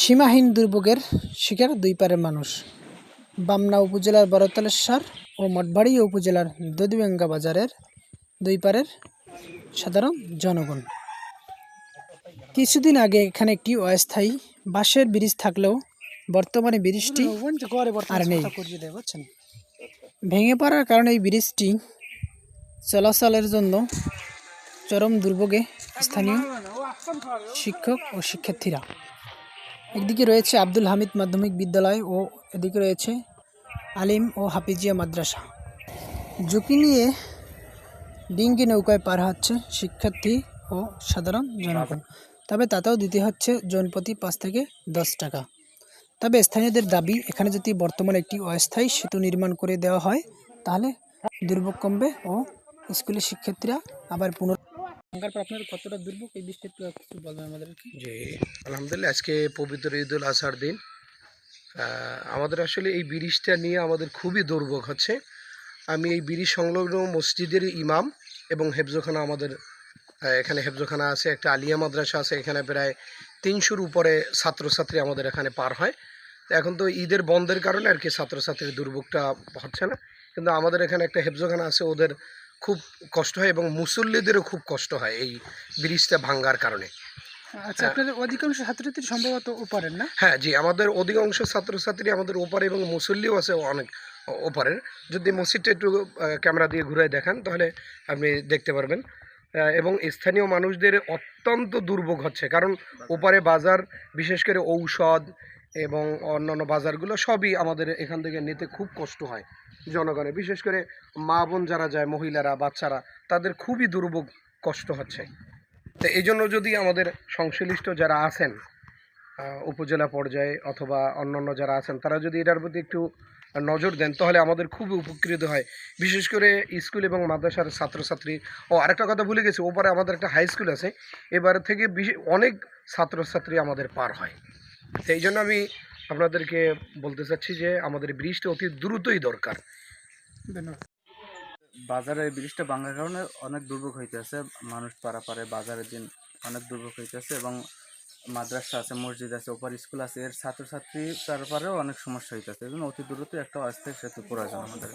সীমাহীন দুর্ভোগের শিকার দুই পারের মানুষ। বামনা উপজেলার বড়তলেশ্বর ও মঠবাড়ি উপজেলার দদিবেঙ্গা বাজারের দুই পারের সাধারণ জনগণ। কিছুদিন আগে এখানে একটি অস্থায়ী বাঁশের ব্রিজ থাকলেও বর্তমানে ব্রিজটি আর নেই। ভেঙে পড়ার কারণে এই ব্রিজটি চলাচলের জন্য চরম দুর্ভোগে স্থানীয় শিক্ষক ও শিক্ষার্থীরা একদিকে রয়েছে আব্দুল হামিদ মাধ্যমিক বিদ্যালয় ও এদিকে রয়েছে আলিম ও হাফিজিয়া মাদ্রাসা। ঝুঁকি নিয়ে ডিঙ্গি নৌকায় পার হচ্ছে শিক্ষার্থী ও সাধারণ জনগণ। তবে তাতেও দিতে হচ্ছে জনপ্রতি পাঁচ থেকে দশ টাকা। তবে স্থানীয়দের দাবি, এখানে যদি বর্তমানে একটি অস্থায়ী সেতু নির্মাণ করে দেওয়া হয়, তাহলে দুর্ভোগ কমবে ও স্কুলের শিক্ষার্থীরা আবার পুনর আলহামদুলিল্লাহ, আজকে পবিত্র ঈদুল আজহার দিন। আমাদের আসলে এই ব্রিজটা নিয়ে আমাদের খুবই দুর্ভোগ হচ্ছে। আমি এই ব্রিজ সংলগ্ন মসজিদের ইমাম এবং হেফজোখানা আমাদের এখানে হেফজোখানা আছে, একটা আলিয়া মাদ্রাসা আছে, এখানে প্রায় তিনশোর উপরে ছাত্রছাত্রী আমাদের এখানে পার হয়। এখন তো ঈদের বন্ধের কারণে আর কি ছাত্রছাত্রীর দুর্ভোগটা হচ্ছে না। কিন্তু আমাদের এখানে একটা হেফজোখানা আছে, ওদের খুব কষ্ট হয় এবং মুসল্লিদেরও খুব কষ্ট হয় এই ব্রিজটা ভাঙ্গার কারণে। আচ্ছা আপনাদের অধিকাংশ ছাত্রছাত্রী সম্ভবত ওপারেন না? হ্যাঁ জি আমাদের অধিকাংশ ছাত্রছাত্রী আমাদের ওপারে এবং মুসল্লিও আছে অনেক ওপারের। যদি মসজিদটা একটু ক্যামেরা দিয়ে ঘুরে দেখান তাহলে আপনি দেখতে পারবেন। এবং স্থানীয় মানুষদের অত্যন্ত দুর্ভোগ হচ্ছে। কারণ ওপারে বাজার বিশেষ করে ঔষধ এবং অন্যান্য বাজারগুলো সবই আমাদের এখান থেকে নিতে খুব কষ্ট হয় জনগণের বিশেষ করে মা বোন যারা যায়, মহিলারা, বাচ্চারা, তাদের খুবই দুর্ভোগ কষ্ট হচ্ছে। তো এই জন্য যদি আমাদের সংশ্লিষ্ট যারা আছেন উপজেলা পর্যায়ে অথবা অন্যান্য যারা আছেন, তারা যদি এটার প্রতি একটু নজর দেন, তাহলে আমাদের খুব উপকৃত হয়। বিশেষ করে স্কুল এবং মাদ্রাসার ছাত্রছাত্রী। ও, আরেকটা কথা ভুলে গেছি, ওপারে আমাদের একটা হাই স্কুল আছে, এবার থেকে অনেক ছাত্রছাত্রী আমাদের পার হয়। তো এই জন্য আমি আপনাদেরকে বলতে চাচ্ছি যে আমাদের ব্রিজটা অতি দ্রুতই দরকার। বাজারে এই ব্রিজটা ভাঙার কারণে অনেক দুর্ভোগ হইতেছে মানুষ পারাপারে বাজারের দিন অনেক দুর্ভোগ হইতেছে এবং মাদ্রাসা আছে মসজিদ আছে ওপার স্কুল আছে এর ছাত্রছাত্রী পারাপারেও অনেক সমস্যা হইতেছে। এই জন্য অতি দ্রুত একটা অস্থায়ী সেতু প্রয়োজন আমাদের।